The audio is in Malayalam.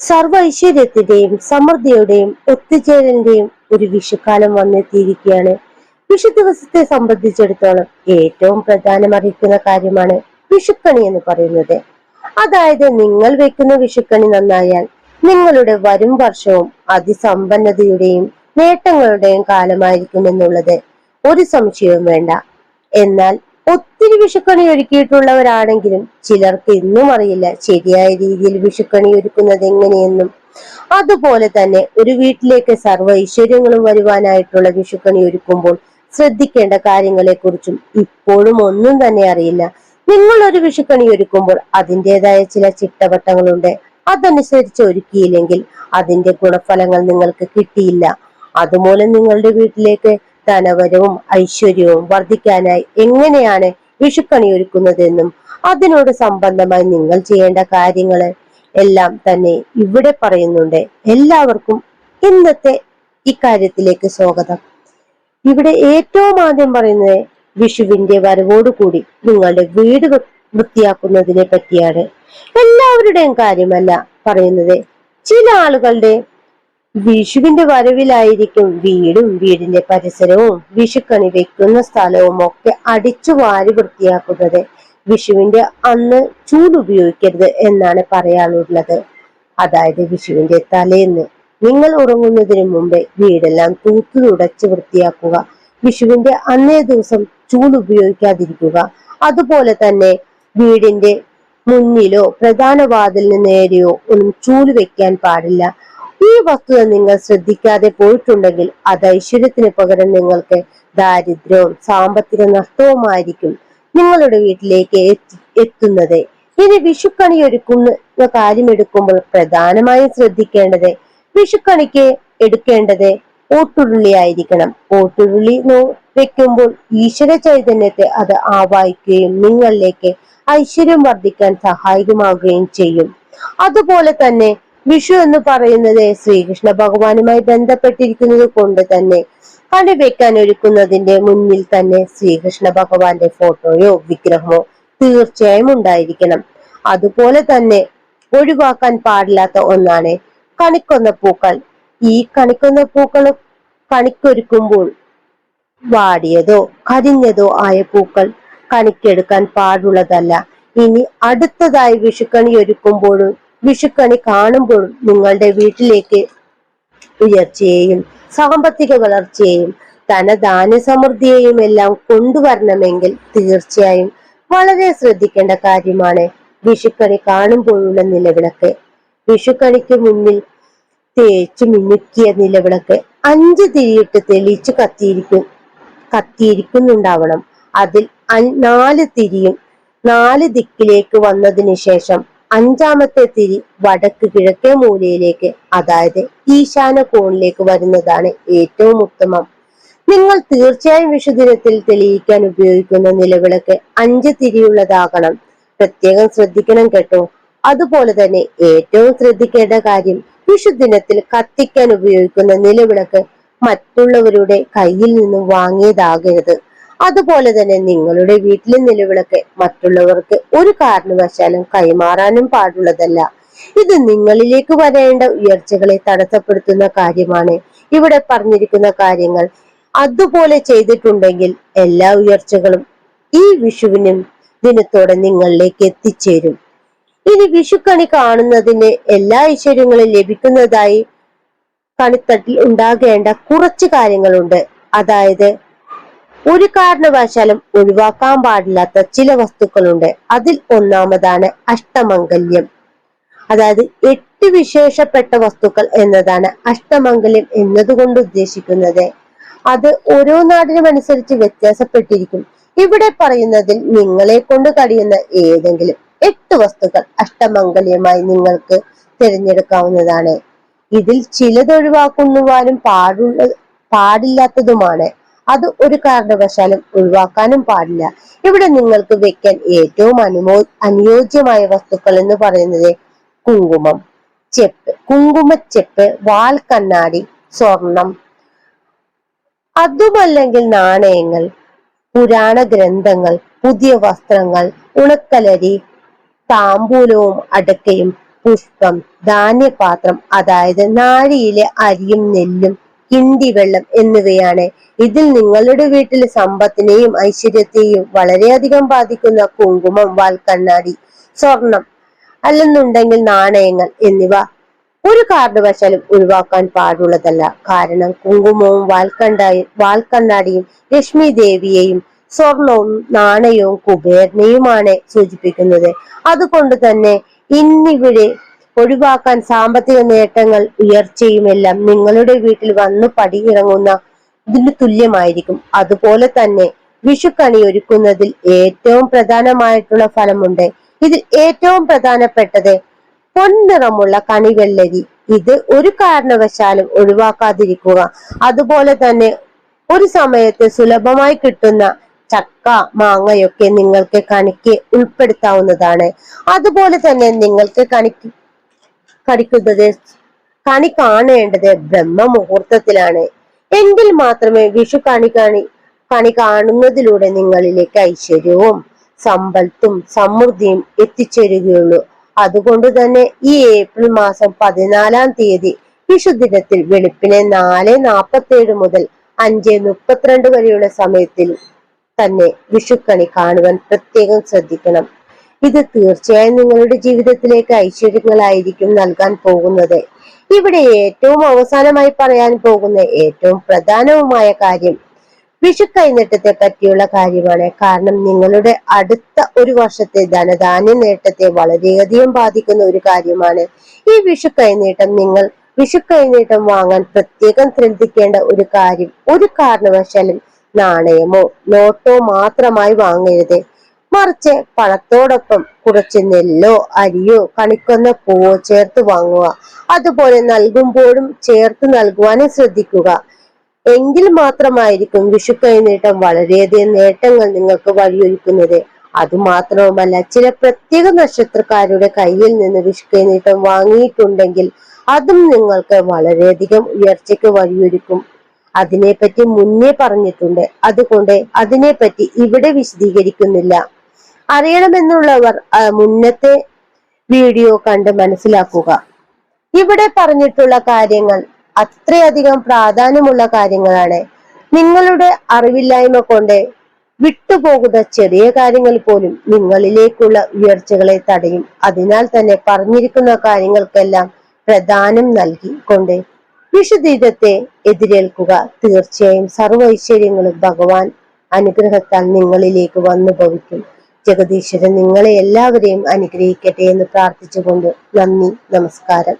സർവ ഐശ്വര്യത്തിന്റെയും സമൃദ്ധിയുടെയും ഒത്തുചേരലിന്റെയും ഒരു വിഷുക്കാലം വന്നെത്തിയിരിക്കുകയാണ്. വിഷു ദിവസത്തെ സംബന്ധിച്ചിടത്തോളം ഏറ്റവും പ്രധാനമർഹിക്കുന്ന കാര്യമാണ് വിഷുക്കണി എന്ന് പറയുന്നത്. അതായത് നിങ്ങൾ വെക്കുന്ന വിഷുക്കണി നന്നായാൽ നിങ്ങളുടെ വരും വർഷവും അതിസമ്പന്നതയുടെയും നേട്ടങ്ങളുടെയും കാലമായിരിക്കും എന്നുള്ളത് ഒരു സംശയവും വേണ്ട. എന്നാൽ ഒത്തിരി വിഷുക്കണി ഒരുക്കിയിട്ടുള്ളവരാണെങ്കിലും ചിലർക്ക് ഇന്നും അറിയില്ല ശരിയായ രീതിയിൽ വിഷുക്കണി ഒരുക്കുന്നത് എങ്ങനെയെന്നും. അതുപോലെ തന്നെ ഒരു വീട്ടിലേക്ക് സർവ ഐശ്വര്യങ്ങളും വരുവാനായിട്ടുള്ള വിഷുക്കണി ഒരുക്കുമ്പോൾ ശ്രദ്ധിക്കേണ്ട കാര്യങ്ങളെ കുറിച്ചും ഇപ്പോഴും ഒന്നും തന്നെ അറിയില്ല. നിങ്ങൾ ഒരു വിഷുക്കണി ഒരുക്കുമ്പോൾ അതിന്റെതായ ചില ചിട്ടവട്ടങ്ങളുണ്ട്. അതനുസരിച്ച് ഒരുക്കിയില്ലെങ്കിൽ അതിന്റെ ഗുണഫലങ്ങൾ നിങ്ങൾക്ക് കിട്ടിയില്ല. അതുമൂലം നിങ്ങളുടെ വീട്ടിലേക്ക് ധനവരവും ഐശ്വര്യവും വർദ്ധിക്കാനായി എങ്ങനെയാണ് വിഷുക്കണി ഒരുക്കുന്നതെന്നും അതിനോട് സംബന്ധമായി നിങ്ങൾ ചെയ്യേണ്ട കാര്യങ്ങൾ എല്ലാം തന്നെ ഇവിടെ പറയുന്നുണ്ട്. എല്ലാവർക്കും ഇന്നത്തെ ഇക്കാര്യത്തിലേക്ക് സ്വാഗതം. ഇവിടെ ഏറ്റവും ആദ്യം പറയുന്നത് വിഷുവിന്റെ വരവോടുകൂടി നിങ്ങളുടെ വീട് വൃത്തിയാക്കുന്നതിനെ പറ്റിയാണ്. എല്ലാവരുടെയും കാര്യമല്ല പറയുന്നത്. ചില ആളുകളുടെ വിഷുവിന്റെ വരവിലായിരിക്കും വീടും വീടിന്റെ പരിസരവും വിഷുക്കണി വെക്കുന്ന സ്ഥലവും ഒക്കെ അടിച്ചു വാരി വൃത്തിയാക്കുന്നത്. വിഷുവിന്റെ അന്ന് ചൂട് ഉപയോഗിക്കരുത് എന്നാണ് പറയാനുള്ളത്. അതായത് വിഷുവിന്റെ തലേന്ന് നിങ്ങൾ ഉറങ്ങുന്നതിന് മുമ്പേ വീടെല്ലാം തൂത്തു തുടച്ച് വൃത്തിയാക്കുക. വിഷുവിന്റെ അന്നേ ദിവസം ചൂട് ഉപയോഗിക്കാതിരിക്കുക. അതുപോലെ തന്നെ വീടിന്റെ മുന്നിലോ പ്രധാന വാതിലിന് നേരെയോ ഒന്നും ചൂൽ വെക്കാൻ പാടില്ല. ഈ വസ്തുത നിങ്ങൾ ശ്രദ്ധിക്കാതെ പോയിട്ടുണ്ടെങ്കിൽ അത് ഐശ്വര്യത്തിന് പകരം നിങ്ങൾക്ക് ദാരിദ്ര്യവും സാമ്പത്തിക നഷ്ടവുമായിരിക്കും നിങ്ങളുടെ വീട്ടിലേക്ക് എത്തുന്നത്. ഇനി വിഷുക്കണി ഒരുക്കുന്ന കാര്യം എടുക്കുമ്പോൾ പ്രധാനമായും ശ്രദ്ധിക്കേണ്ടത് വിഷുക്കണിക്ക് എടുക്കേണ്ടത് ഓട്ടുരുളി ആയിരിക്കണം. ഓട്ടുരുളി വെക്കുമ്പോൾ ഈശ്വര ചൈതന്യത്തെ അത് ആവാഹിക്കുകയും നിങ്ങളിലേക്ക് ഐശ്വര്യം വർദ്ധിക്കാൻ സഹായകമാവുകയും ചെയ്യും. അതുപോലെ തന്നെ വിഷു എന്ന് പറയുന്നത് ശ്രീകൃഷ്ണ ഭഗവാനുമായി ബന്ധപ്പെട്ടിരിക്കുന്നത് കൊണ്ട് തന്നെ കണി വെക്കാൻ ഒരുക്കുന്നതിന്റെ മുന്നിൽ തന്നെ ശ്രീകൃഷ്ണ ഭഗവാന്റെ ഫോട്ടോയോ വിഗ്രഹമോ തീർച്ചയായും ഉണ്ടായിരിക്കണം. അതുപോലെ തന്നെ ഒഴിവാക്കാൻ പാടില്ലാത്ത ഒന്നാണ് കണിക്കൊന്ന പൂക്കൾ. ഈ കണിക്കൊന്ന പൂക്കൾ കണിക്കൊരുക്കുമ്പോൾ വാടിയതോ കരിഞ്ഞതോ ആയ പൂക്കൾ കണിക്കെടുക്കാൻ പാടുള്ളതല്ല. ഇനി അടുത്തതായി വിഷുക്കണി ഒരുക്കുമ്പോഴും വിഷുക്കണി കാണുമ്പോൾ നിങ്ങളുടെ വീട്ടിലേക്ക് ഉയർച്ചയെയും സാമ്പത്തിക വളർച്ചയെയും ധനധാന്യ സമൃദ്ധിയെയും എല്ലാം കൊണ്ടുവരണമെങ്കിൽ തീർച്ചയായും വളരെ ശ്രദ്ധിക്കേണ്ട കാര്യമാണ് വിഷുക്കണി കാണുമ്പോഴുള്ള നിലവിളക്ക്. വിഷുക്കണിക്ക് മുന്നിൽ തേച്ചു മിനുക്കിയ നിലവിളക്ക് അഞ്ച് തിരിയിട്ട് തെളിച്ചു കത്തിയിരിക്കും കത്തിയിരിക്കുന്നുണ്ടാവണം. അതിൽ നാല് തിരിയും നാല് ദിക്കിലേക്ക് വന്നതിന് ശേഷം അഞ്ചാമത്തെ തിരി വടക്ക് കിഴക്കേ മൂലയിലേക്ക് അതായത് ഈശാന കോണിലേക്ക് വരുന്നതാണ് ഏറ്റവും ഉത്തമം. നിങ്ങൾ തീർച്ചയായും വിഷുദിനത്തിൽ തെളിയിക്കാൻ ഉപയോഗിക്കുന്ന നിലവിളക്ക് അഞ്ച് തിരിയുള്ളതാകണം. പ്രത്യേകം ശ്രദ്ധിക്കണം കേട്ടോ. അതുപോലെ തന്നെ ഏറ്റവും ശ്രദ്ധിക്കേണ്ട കാര്യം വിഷുദിനത്തിൽ കത്തിക്കാൻ ഉപയോഗിക്കുന്ന നിലവിളക്ക് മറ്റുള്ളവരുടെ കയ്യിൽ നിന്നും വാങ്ങിയതാകരുത്. അതുപോലെ തന്നെ നിങ്ങളുടെ വീട്ടിലെ നിലവിളക്ക് മറ്റുള്ളവർക്ക് ഒരു കാരണവശാലും കൈമാറാനും പാടുള്ളതല്ല. ഇത് നിങ്ങളിലേക്ക് വരേണ്ട ഉയർച്ചകളെ തടസ്സപ്പെടുത്തുന്ന കാര്യമാണ്. ഇവിടെ പറഞ്ഞിരിക്കുന്ന കാര്യങ്ങൾ അതുപോലെ ചെയ്തിട്ടുണ്ടെങ്കിൽ എല്ലാ ഉയർച്ചകളും ഈ വിഷുവിനും ദിനത്തോടെ നിങ്ങളിലേക്ക് എത്തിച്ചേരും. ഇനി വിഷുക്കണി കാണുന്നതിന് എല്ലാ ഐശ്വര്യങ്ങളും ലഭിക്കുന്നതായി കണിത്തട്ടിൽ ഉണ്ടാകേണ്ട കുറച്ച് കാര്യങ്ങളുണ്ട്. അതായത് ഒരു കാരണവശാലും ഒഴിവാക്കാൻ പാടില്ലാത്ത ചില വസ്തുക്കളുണ്ട്. അതിൽ ഒന്നാമതാണ് അഷ്ടമംഗല്യം. അതായത് എട്ട് വിശേഷപ്പെട്ട വസ്തുക്കൾ എന്നതാണ് അഷ്ടമംഗല്യം എന്നതുകൊണ്ട് ഉദ്ദേശിക്കുന്നത്. അത് ഓരോ നാടിനും അനുസരിച്ച് വ്യത്യാസപ്പെട്ടിരിക്കും. ഇവിടെ പറയുന്നതിൽ നിങ്ങളെ കൊണ്ട് കഴിയുന്ന ഏതെങ്കിലും എട്ട് വസ്തുക്കൾ അഷ്ടമംഗല്യമായി നിങ്ങൾക്ക് തിരഞ്ഞെടുക്കാവുന്നതാണ്. ഇതിൽ ചിലത് പാടുള്ള പാടില്ലാത്തതുമാണ്. അത് ഒരു കാരണവശാലും ഒഴിവാക്കാനും പാടില്ല. ഇവിടെ നിങ്ങൾക്ക് വെക്കാൻ ഏറ്റവും അനുമോ അനുയോജ്യമായ വസ്തുക്കൾ എന്ന് പറയുന്നത് കുങ്കുമം ചെപ്പ്. കുങ്കുമച്ചെപ്പ് വാൽ കണ്ണാടി സ്വർണം. അതുമല്ലെങ്കിൽ നാണയങ്ങൾ പുരാണ ഗ്രന്ഥങ്ങൾ പുതിയ വസ്ത്രങ്ങൾ ഉണക്കലരി താമ്പൂലവും അടക്കയും പുഷ്പം ധാന്യപാത്രം അതായത് നാഴിയിലെ അരിയും നെല്ലും കിണ്ടി വെള്ളം എന്നിവയാണ് ഇതിൽ നിങ്ങളുടെ വീട്ടിലെ സമ്പത്തിനെയും ഐശ്വര്യത്തെയും വളരെയധികം ബാധിക്കുന്ന കുങ്കുമം വാൽക്കണ്ണാടി സ്വർണം അല്ലെന്നുണ്ടെങ്കിൽ നാണയങ്ങൾ എന്നിവ ഒരു കാരണവശാലും ഒഴിവാക്കാൻ പാടുള്ളതല്ല. കാരണം കുങ്കുമവും വാൽക്കണ്ടായും വാൽക്കണ്ണാടിയും ലക്ഷ്മി ദേവിയെയും സ്വർണവും നാണയവും കുബേരനെയുമാണ് സൂചിപ്പിക്കുന്നത്. അതുകൊണ്ട് തന്നെ ഇന്നിവിടെ ഒഴിവാക്കാൻ സാമ്പത്തിക നേട്ടങ്ങൾ ഉയർച്ചയുമെല്ലാം നിങ്ങളുടെ വീട്ടിൽ വന്ന് പടിയിറങ്ങുന്ന ഇതിന് തുല്യമായിരിക്കും. അതുപോലെ തന്നെ വിഷുക്കണി ഒരുക്കുന്നതിൽ ഏറ്റവും പ്രധാനമായിട്ടുള്ള ഫലമുണ്ട്. ഇതിൽ ഏറ്റവും പ്രധാനപ്പെട്ടത് പൊൻനിറമുള്ള കണിവെള്ളരി ഇത് ഒരു കാരണവശാലും ഒഴിവാക്കാതിരിക്കുക. അതുപോലെ തന്നെ ഒരു സമയത്ത് സുലഭമായി കിട്ടുന്ന ചക്ക മാങ്ങയൊക്കെ നിങ്ങൾക്ക് കണിക്ക് ഉൾപ്പെടുത്താവുന്നതാണ്. അതുപോലെ തന്നെ നിങ്ങൾക്ക് കണിക്ക് കടിക്കുന്നത് കണി കാണേണ്ടത് ബ്രഹ്മ മുഹൂർത്തത്തിലാണ് എങ്കിൽ മാത്രമേ വിഷു കണി കാണി കണി കാണുന്നതിലൂടെ നിങ്ങളിലേക്ക് ഐശ്വര്യവും സമ്പത്തും സമൃദ്ധിയും എത്തിച്ചേരുകയുള്ളൂ. അതുകൊണ്ട് തന്നെ ഈ ഏപ്രിൽ മാസം പതിനാലാം തീയതി വിഷുദിനത്തിൽ വെളുപ്പിനെ നാല് നാൽപ്പത്തി ഏഴ് മുതൽ അഞ്ച് മുപ്പത്തിരണ്ട് വരെയുള്ള സമയത്തിൽ തന്നെ വിഷുക്കണി കാണുവാൻ പ്രത്യേകം ശ്രദ്ധിക്കണം. ഇത് തീർച്ചയായും നിങ്ങളുടെ ജീവിതത്തിലേക്ക് ഐശ്വര്യങ്ങളായിരിക്കും നൽകാൻ പോകുന്നത്. ഇവിടെ ഏറ്റവും അവസാനമായി പറയാൻ പോകുന്ന ഏറ്റവും പ്രധാനവുമായ കാര്യം വിഷു കൈനീട്ടത്തെ പറ്റിയുള്ള കാര്യമാണ്. കാരണം നിങ്ങളുടെ അടുത്ത ഒരു വർഷത്തെ ധനധാന്യ നേട്ടത്തെ വളരെയധികം ബാധിക്കുന്ന ഒരു കാര്യമാണ്. ഈ വിഷു കൈനീട്ടം നിങ്ങൾ വിഷു കൈനീട്ടം വാങ്ങാൻ പ്രത്യേകം ശ്രദ്ധിക്കേണ്ട ഒരു കാര്യം ഒരു കാരണവശാലും നാണയമോ നോട്ടോ മാത്രമായി വാങ്ങരുത്. മറിച്ച് പഴത്തോടൊപ്പം കുറച്ച് നെല്ലോ അരിയോ കണിക്കൊന്ന പൂവോ ചേർത്ത് വാങ്ങുക. അതുപോലെ നൽകുമ്പോഴും ചേർത്ത് നൽകുവാനും ശ്രദ്ധിക്കുക. എങ്കിൽ മാത്രമായിരിക്കും വിഷു കൈനീട്ടം വളരെയധികം നേട്ടങ്ങൾ നിങ്ങൾക്ക് വഴിയൊരുക്കുന്നത്. അതുമാത്രവുമല്ല ചില പ്രത്യേക നക്ഷത്രക്കാരുടെ കയ്യിൽ നിന്ന് വിഷു കൈനീട്ടം വാങ്ങിയിട്ടുണ്ടെങ്കിൽ അതും നിങ്ങൾക്ക് വളരെയധികം ഉയർച്ചയ്ക്ക് വഴിയൊരുക്കും. അതിനെപ്പറ്റി മുന്നേ പറഞ്ഞിട്ടുണ്ട്. അതുകൊണ്ട് അതിനെപ്പറ്റി ഇവിടെ വിശദീകരിക്കുന്നില്ല. അറിയണമെന്നുള്ളവർ മുന്നത്തെ വീഡിയോ കണ്ട് മനസ്സിലാക്കുക. ഇവിടെ പറഞ്ഞിട്ടുള്ള കാര്യങ്ങൾ അത്രയധികം പ്രാധാന്യമുള്ള കാര്യങ്ങളാണ്. നിങ്ങളുടെ അറിവില്ലായ്മ കൊണ്ട് വിട്ടുപോകുന്ന ചെറിയ കാര്യങ്ങൾ പോലും നിങ്ങളിലേക്കുള്ള ഉയർച്ചകളെ തടയും. അതിനാൽ തന്നെ പറഞ്ഞിരിക്കുന്ന കാര്യങ്ങൾക്കെല്ലാം പ്രധാനം നൽകിക്കൊണ്ട് വിശുദ്ധീതത്തെ എതിരേൽക്കുക. തീർച്ചയായും സർവ ഐശ്വര്യങ്ങളും ഭഗവാൻ അനുഗ്രഹത്താൽ നിങ്ങളിലേക്ക് വന്നു ഭവിക്കും ജഗദീശ്വരൻ നിങ്ങളെ എല്ലാവരെയും അനുഗ്രഹിക്കട്ടെ എന്ന് പ്രാർത്ഥിച്ചുകൊണ്ട് നന്ദി നമസ്കാരം.